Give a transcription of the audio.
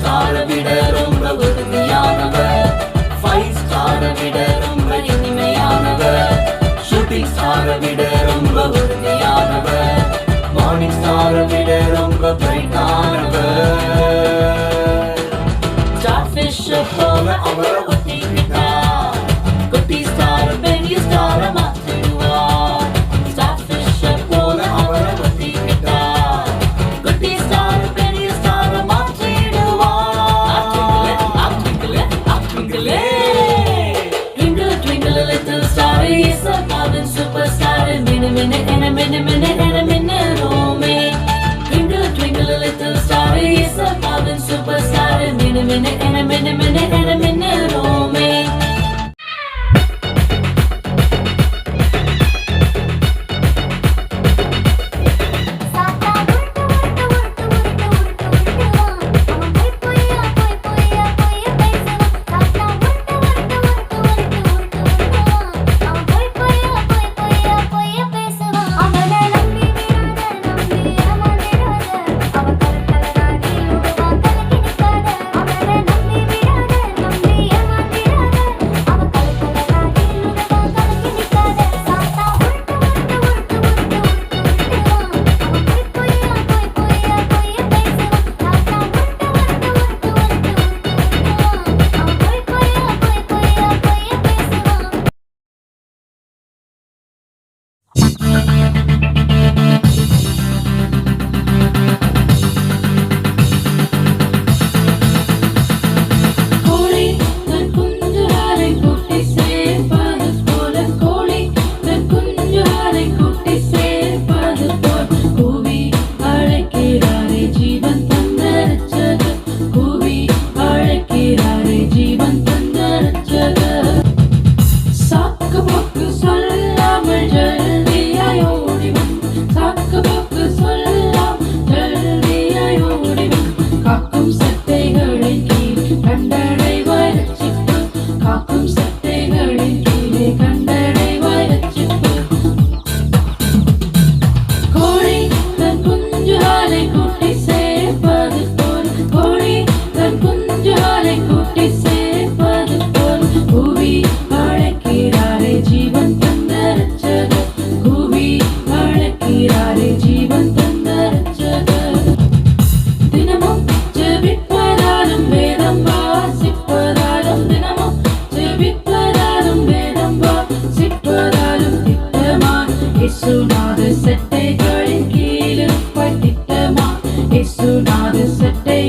ஸ்டாரை விட ரொம்ப உறுதியானவர். ஃபைவ் ஸ்டாரை விட ரொம்ப இனிமையானவர். ஷூட்டிங் ஸ்டாரை விட ரொம்ப உறுதியானவர். மார்னிங் ஸ்டாரை விட ரொம்ப பிரைட்டானவர் நமக்கு சொல்லாமல் ஏசுநாது செட்டை